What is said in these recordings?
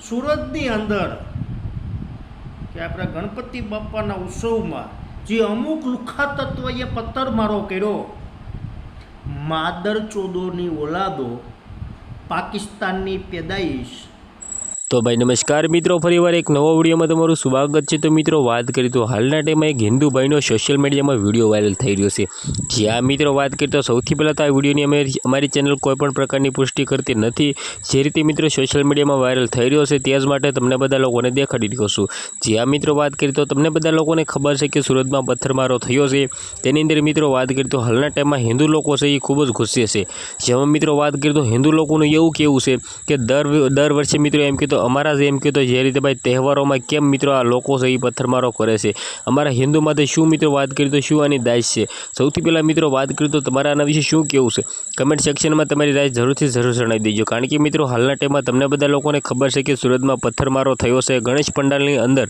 સુરતની અંદર કે આપણા ગણપતિ બાપાના ઉત્સવમાં જે અમુક લુખા તત્વએ પથ્થરમારો કર્યો, માદર ચોદોની ઓલાદો પાકિસ્તાનની પેદાઈશ તો ભાઈ નમસ્કાર મિત્રો, ફરીવાર એક નવો વિડીયોમાં તમારું સ્વાગત છે. તો મિત્રો, વાત કરીએ તો હાલના ટાઈમમાં એક હિન્દુ ભાઈનો સોશિયલ મીડિયામાં વીડિયો વાયરલ થઈ રહ્યો છે. જ્યાં મિત્રો, વાત કરીએ તો સૌથી પહેલાં તો આ વિડીયોની અમે અમારી ચેનલ કોઈપણ પ્રકારની પુષ્ટિ કરતી નથી. જે રીતે મિત્રો સોશિયલ મીડિયામાં વાયરલ થઈ રહ્યો છે, તે જ માટે તમને બધા લોકોને દેખાડી રહ્યો છું. જ્યાં મિત્રો, વાત કરીએ તો તમને બધા લોકોને ખબર છે કે સુરતમાં પથ્થરમારો થયો છે. તેની અંદર મિત્રો, વાત કરીએ તો હાલના ટાઈમમાં હિન્દુ લોકો છે, એ ખૂબ જ ગુસ્સે છે. જેમાં મિત્રો, વાત કરીએ તો હિન્દુ લોકોનું એવું કેવું છે કે દર દર વર્ષે મિત્રો એમ કીધું અમારા જ એમ કીધું જે રીતે ભાઈ તહેવારોમાં કેમ મિત્રો આ લોકો છે એ પથ્થરમારો કરે છે? અમારા હિન્દુમાં તો શું મિત્રો વાત કરીએ તો શું આની દાજ છે? સૌથી પહેલાં મિત્રો વાત કરી તો તમારા આના વિશે શું કેવું છે? કમેન્ટ સેક્શનમાં તમારી રાય જરૂરથી જરૂર જણાવી દેજો. કારણ કે મિત્રો હાલના ટાઈમમાં તમને બધા લોકોને ખબર છે કે સુરતમાં પથ્થરમારો થયો છે ગણેશ પંડાલની અંદર.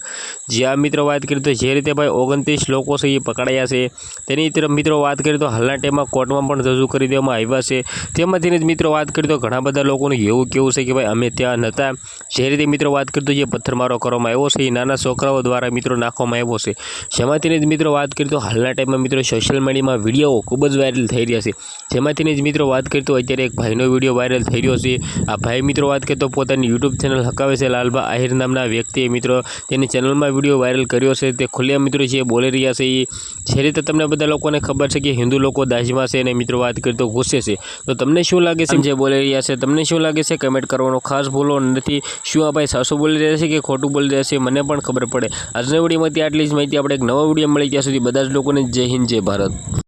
જ્યાં મિત્રો વાત કરીએ તો જે રીતે ભાઈ ઓગણત્રીસ લોકો છે એ પકડાયા છે. તેની તરફ મિત્રો વાત કરીએ તો હાલના ટાઈમમાં કોર્ટમાં પણ રજૂ કરી દેવામાં આવ્યા છે. તેમાંથી જ મિત્રો વાત કરી તો ઘણા બધા લોકોનું એવું કેવું છે કે ભાઈ અમે ત્યાં નહોતા. જે રીતે મિત્રો વાત કરતો જે પથ્થરમારો કરવામાં આવ્યો છે, એ નાના છોકરાઓ દ્વારા મિત્રો નાખવામાં આવ્યો છે. જેમાંથી જ મિત્રો વાત કરીએ તો હાલના ટાઈમમાં મિત્રો સોશિયલ મીડિયામાં વીડિયો ખૂબ જ વાયરલ થઈ રહ્યા છે. જેમાંથી જ મિત્રો વાત કરીએ તો અત્યારે એક ભાઈનો વીડિયો વાયરલ થઈ રહ્યો છે. આ ભાઈ મિત્રો વાત કરીએ તો પોતાની યુટ્યુબ ચેનલ હકાવે છે લાલભા આહિર નામના વ્યક્તિએ મિત્રો તેની ચેનલમાં વીડિયો વાયરલ કર્યો છે. તે ખુલ્લા મિત્રો જે બોલી રહ્યા છે એ જે રીતે તમને બધા લોકોને ખબર છે કે હિન્દુ લોકો દાજમાં છે અને મિત્રો વાત કરીએ તો ગુસ્સે છે. તો તમને શું લાગે છે? જે બોલી રહ્યા છે, તમને શું લાગે છે? કમેન્ટ કરવાનો ખાસ ભૂલો નથી. શું આ ભાઈ સાસુ બોલી રહ્યા છે કે ખોટું બોલી રહ્યા છે, મને પણ ખબર પડે. આજના વિડીયોમાંથી આટલી જ માહિતી. આપણે એક નવા વીડિયો મળી ત્યાં સુધી બધા જ લોકોને જય હિન્દ, જય ભારત.